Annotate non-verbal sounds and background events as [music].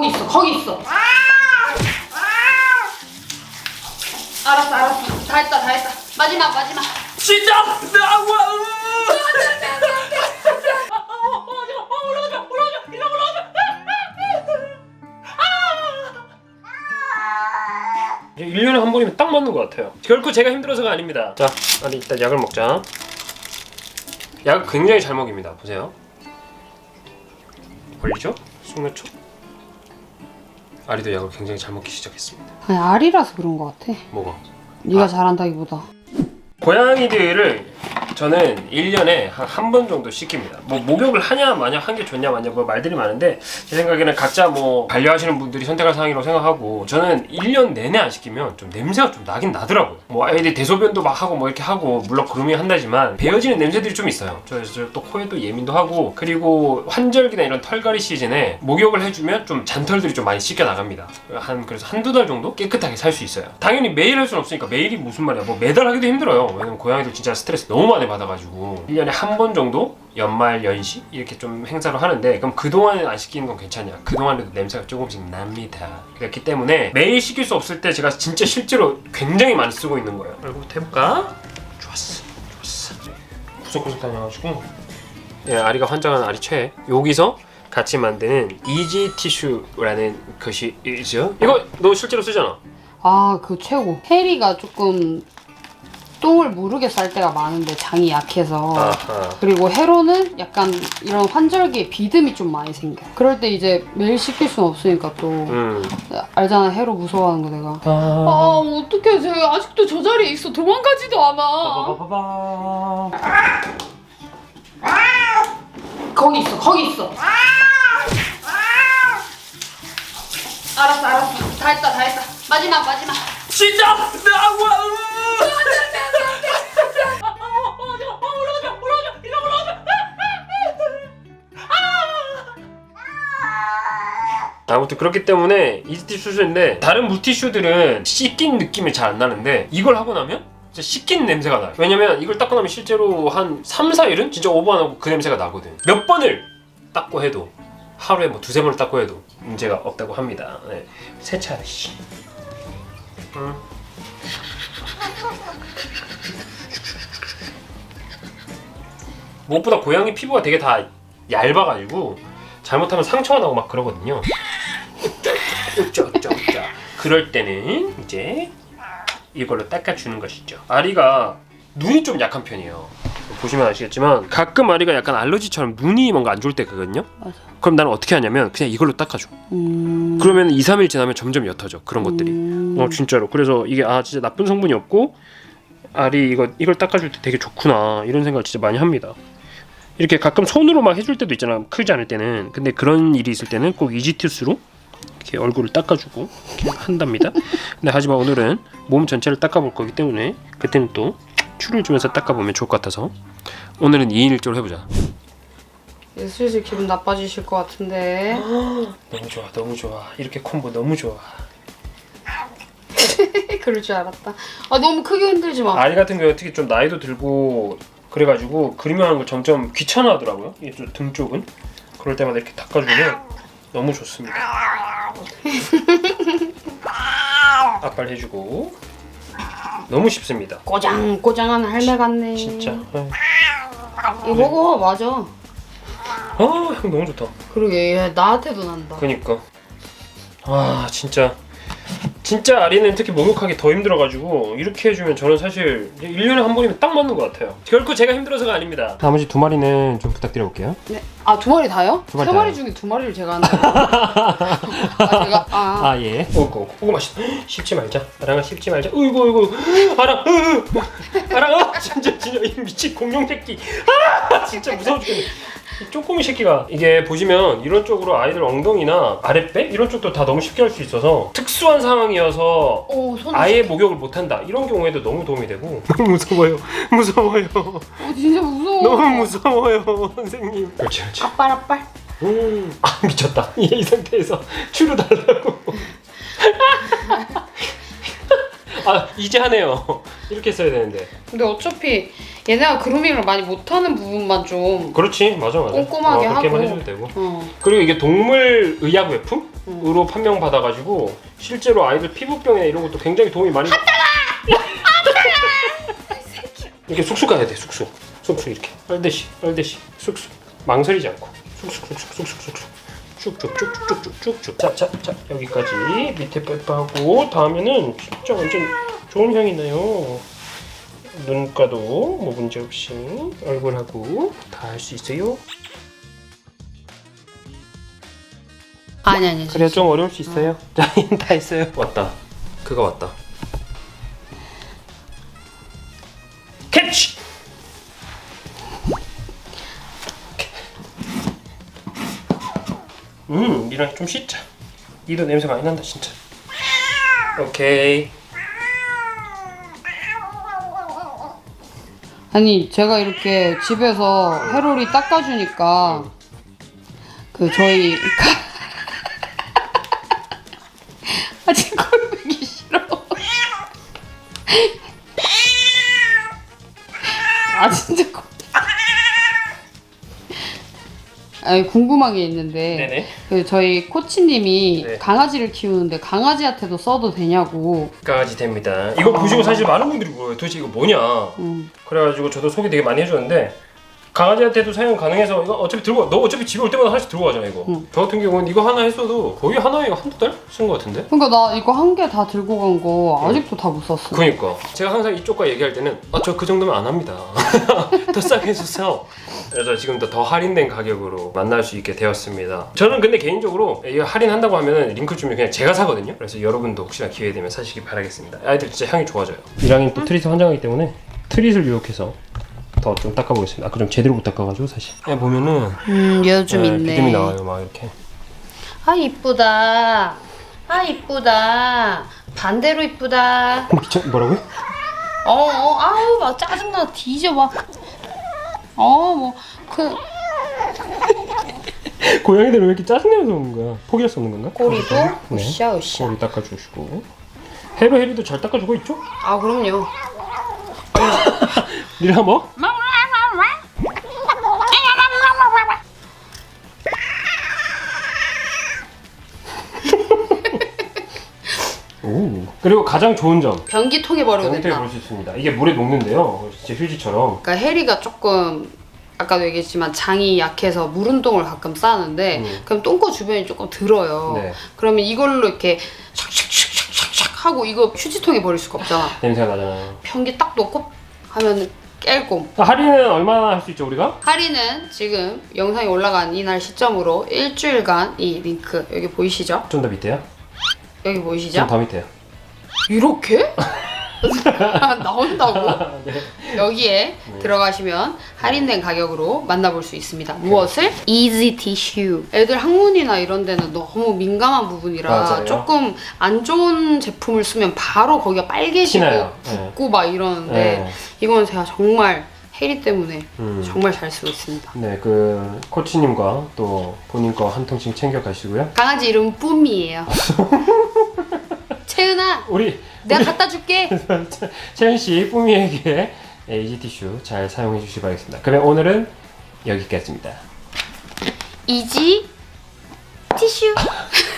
거기 있어 거기 있어 알았어 알았어 다 했다 다 했다 마지막 마지막 진짜 나와 이제 1년에 한 번이면 딱 맞는 것 같아요. 결코 제가 힘들어서가 아닙니다. 자, 아니 일단 약을 먹자. 약을 굉장히 잘 먹입니다. 보세요. 걸리죠? 숙면초. 아리도 약을 굉장히 잘 먹기 시작했습니다. 아니 알이라서 그런 거 같아 뭐가? 네가 아. 잘한다기보다 고양이들을 저는 1년에 한한번 정도 시킵니다. 뭐 목욕을 하냐 마냐 한 게 좋냐 마냐 뭐 말들이 많은데 제 생각에는 각자 뭐 반려하시는 분들이 선택할 사항이라고 생각하고 저는 1년 내내 안 시키면 좀 냄새가 좀 나긴 나더라고요. 뭐 아이들이 대소변도 막 하고 뭐 이렇게 하고 물론 그루밍 한다지만 배어지는 냄새들이 좀 있어요. 저또 코에도 예민도 하고 그리고 환절기나 이런 털갈이 시즌에 목욕을 해주면 좀 잔털들이 좀 많이 씻겨 나갑니다. 한 그래서 한두 달 정도 깨끗하게 살 수 있어요. 당연히 매일 할 수는 없으니까 매일이 무슨 말이야. 뭐 매달 하기도 힘들어요. 왜냐면 고양이들 진짜 스트레스 너무 많이 받아가지고 1년에 한 번 정도 연말 연시 이렇게 좀 행사를 하는데 그럼 그동안에 안 시키는 건 괜찮냐? 그동안에도 냄새가 조금씩 납니다. 그렇기 때문에 매일 시킬 수 없을 때 제가 진짜 실제로 굉장히 많이 쓰고 있는 거예요. 얼굴부터 해볼까? 좋았어 좋았어. 구석구석 다녀가지고. 예, 아리가 환장한 아리 최 여기서 같이 만드는 이지 티슈라는 것이 있죠. 이거 너 실제로 쓰잖아. 아 그 최고. 해리가 조금 똥을 무르게 쌀 때가 많은데 장이 약해서. 아하. 그리고 해로는 약간 이런 환절기에 비듬이 좀 많이 생겨. 그럴 때 이제 매일 시킬 수는 없으니까 또. 음. 알잖아 해로 무서워하는 거 내가. 아... 아 어떡해 쟤. 아직도 저 자리에 있어. 도망가지도 않아. 빠바바바바. 거기 있어 거기 있어. 알았어 알았어. 다 했다 다 했다. 마지막 마지막. 진짜 나와 아무튼 그렇기 때문에 이지티슈인데 다른 물티슈들은 씻긴 느낌이 잘 안 나는데 이걸 하고 나면 진짜 씻긴 냄새가 나요 왜냐면 이걸 닦고 나면 실제로 한 3, 4일은 진짜 오버 안 하고 그 냄새가 나거든 몇 번을 닦고 해도 하루에 뭐 두세 번을 닦고 해도 문제가 없다고 합니다 네. 세차하듯이 씨. 응. 무엇보다 고양이 피부가 되게 다 얇아가지고 잘못하면 상처가 나고 막 그러거든요. 그럴 때는 이제 이걸로 닦아주는 것이죠. 아리가 눈이 좀 약한 편이에요. 보시면 아시겠지만 가끔 아리가 약간 알러지처럼 눈이 뭔가 안 좋을 때 그거든요. 맞아. 그럼 나는 어떻게 하냐면 그냥 이걸로 닦아줘. 음... 그러면 2, 3일 지나면 점점 옅어져 그런 것들이. 음... 어 진짜로 그래서 이게 아 진짜 나쁜 성분이 없고 알이 이거 이걸 닦아줄 때 되게 좋구나 이런 생각을 진짜 많이 합니다 이렇게 가끔 손으로 막 해줄 때도 있잖아 크지 않을 때는 근데 그런 일이 있을 때는 꼭 이지티스로 이렇게 얼굴을 닦아주고 이렇게 한답니다. 근데 하지만 오늘은 몸 전체를 닦아볼 거기 때문에 그때는 또 추를 주면서 닦아보면 좋을 것 같아서 오늘은 2인 1조로 해보자. 이제 슬슬 기분 나빠지실 것 같은데. [gasps] 너무 좋아 너무 좋아. 이렇게 콤보 너무 좋아. [laughs] 그럴 줄 알았다. 아 너무 크게 흔들지 마. 아이 같은 경우에 특히 좀 나이도 들고 그래가지고 그림하는 걸 점점 귀찮아하더라고요. 이등 쪽은. 그럴 때마다 이렇게 닦아주면 너무 좋습니다. 앞발 해주고. 너무 쉽습니다. 꼬장. 꼬장한 할매 같네. 진짜. 이거 먹어 맞아. 아 향 너무 좋다. 그러게 얘 나한테도 난다. 그니까. 아 진짜 진짜 아리는 특히 목욕하기 더 힘들어가지고 이렇게 해주면 저는 사실 1년에 한 번이면 딱 맞는 것 같아요. 결코 제가 힘들어서가 아닙니다. 나머지 두 마리는 좀 부탁드려볼게요. 네. 아 두 마리 다요? 두 마리 세 마리 다요. 중에 두 마리를 제가 한다 아 제가 아, [laughs] 아 예. 오고 오고 맛있. 씹지 말자. 아랑아 씹지 말자. 으이구 으이구. 아랑. 으, 으. 아랑. 아, [laughs] 진짜 진짜 이 미친 공룡 새끼. 아 진짜 무서워 죽겠네. 이 쪼꼬미 새끼가 이게 보시면 이런 쪽으로 아이들 엉덩이나 아랫배? 이런 쪽도 다 너무 쉽게 할 수 있어서 특수한 상황이어서 오 손 아예 목욕을 못한다. 이런 경우에도 너무 도움이 되고. 너무 [laughs] 무서워요. 무서워요. 어, 진짜 무서워. 너무 무서워요 선생님. 그렇지 그렇지. 아빨 아빨. 음, 아 미쳤다. [laughs] 얘 이 상태에서 추루 달라고. [laughs] 아 이제 하네요. 이렇게 써야 되는데. 근데 어차피 얘네가 그루밍을 많이 못하는 부분만 좀 그렇지. 맞아 맞아. 꼼꼼하게 어, 그렇게만 하고. 해줘도 되고. 어. 그리고 이게 동물 의약 외품으로 판명 받아가지고 실제로 아이들 피부병이나 이런 것도 굉장히 도움이 많이 [laughs] 이렇게 쑥쑥 가야 돼 쑥쑥. 쑥쑥 이렇게. 빨대시 빨대시. 쑥쑥. 망설이지 않고. 쑥쑥 쑥쑥 쑥쑥 쑥쑥. 쭉쭉쭉쭉쭉쭉쭉. 자자자 여기까지. 밑에 빼빠하고 다음에는 진짜 완전 좋은 향이 나요 눈가도 뭐 문제 없이 얼굴하고 다 할 수 있어요 아니 아니. 그래 좀 어려울 수 있어요. 자, [laughs] 다 했어요. 왔다. 그가 왔다. 캐치. 음, 이런 좀 씻자. 이도 냄새 많이 난다 진짜. 오케이. 아니 제가 이렇게 집에서 해롤이 닦아주니까 그 저희 [laughs] 아직 꼴보기 싫어. [laughs] 아 진짜 아니 궁금한 게 있는데 네네. 그 저희 코치님이 네. 강아지를 키우는데 강아지한테도 써도 되냐고. 강아지 됩니다. 이거 보시고 사실 많은 분들이 물어요. 도대체 이거 뭐냐? 음. 그래가지고 저도 소개 되게 많이 해줬는데 강아지한테도 사용 가능해서 이거 어차피 들고 가- 너 어차피 집에 올 때마다 하나씩 들고 가잖아 이거. 응. 저 같은 경우는 이거 하나 했어도 거의 하나에 한두 달쓴것 같은데. 그러니까 나 이거 한 개 다 들고 간 거 아직도 다 못 썼어. 그니까 제가 항상 이쪽과 얘기할 때는 아 저 그 정도면 안 합니다. [laughs] 더 싸게 해주세요. 그래서 지금도 더 할인된 가격으로 만날 수 있게 되었습니다. 저는 근데 개인적으로 이 할인한다고 하면은 링크 주면 그냥 제가 사거든요. 그래서 여러분도 혹시나 기회 되면 사시기 바라겠습니다. 아이들 진짜 향이 좋아져요. 이랑이 또 트릿을 환장하기 때문에 트릿을 유혹해서 더 좀 닦아보겠습니다. 아까 좀 제대로 못 닦아가지고 사실. 예, 보면은 음, 좀 예, 있네. 비듬이 나와요, 막 이렇게. 아 이쁘다. 아 이쁘다. 반대로 이쁘다. 미쳐 뭐라고요? 어, 어 아우 막 짜증나 뒤져 막. 어뭐그 [laughs] 고양이들은 왜 이렇게 짜증내면서 오는 거야? 포기할 수 없는 건가? 꼬리도 네. 으쌰 으쌰. 꼬리 닦아주시고 해로 해리도 잘 닦아주고 있죠? 아 그럼요. [laughs] 리라 뭐? 오 그리고 가장 좋은 점 변기통에 버려도 영태에 된다. 볼 수 있습니다 이게 물에 녹는데요 진짜 휴지처럼 그러니까 해리가 조금 아까도 얘기했지만 장이 약해서 물 운동을 가끔 싸는데 음. 그럼 똥꼬 주변이 조금 들어요. 네. 그러면 이걸로 이렇게 샥샥샥샥샥 하고 이거 휴지통에 버릴 수가 없잖아. 냄새가 나잖아요 변기 딱 놓고 하면 깰꼼. 아, 할인은 얼마나 할 수 있죠 우리가? 할인은 지금 영상이 올라간 이날 시점으로 일주일간 이 링크 여기 보이시죠? 좀 더 밑에요? 여기 보이시죠? 좀 더 밑에요 이렇게? [laughs] 나온다고? 네. 여기에 들어가시면 할인된 가격으로 만나볼 수 있습니다. 무엇을? Easy Tissue. 애들 항문이나 이런 데는 너무 민감한 부분이라 맞아요. 조금 안 좋은 제품을 쓰면 바로 거기가 빨개지고 티나요. 네. 붓고 막 이러는데 네. 이건 제가 정말 해리 때문에 음. 정말 잘 쓰고 있습니다. 네, 그 코치님과 또 본인 거 한 통씩 챙겨 가시고요. 강아지 이름 뿜이에요. [laughs] 채은아, 우리 내가 갖다 줄게. [laughs] 채연 씨 뿌미에게 이지 티슈 잘 사용해 주시기 바라겠습니다. 그러면 오늘은 여기까지입니다. 이지 티슈. [laughs]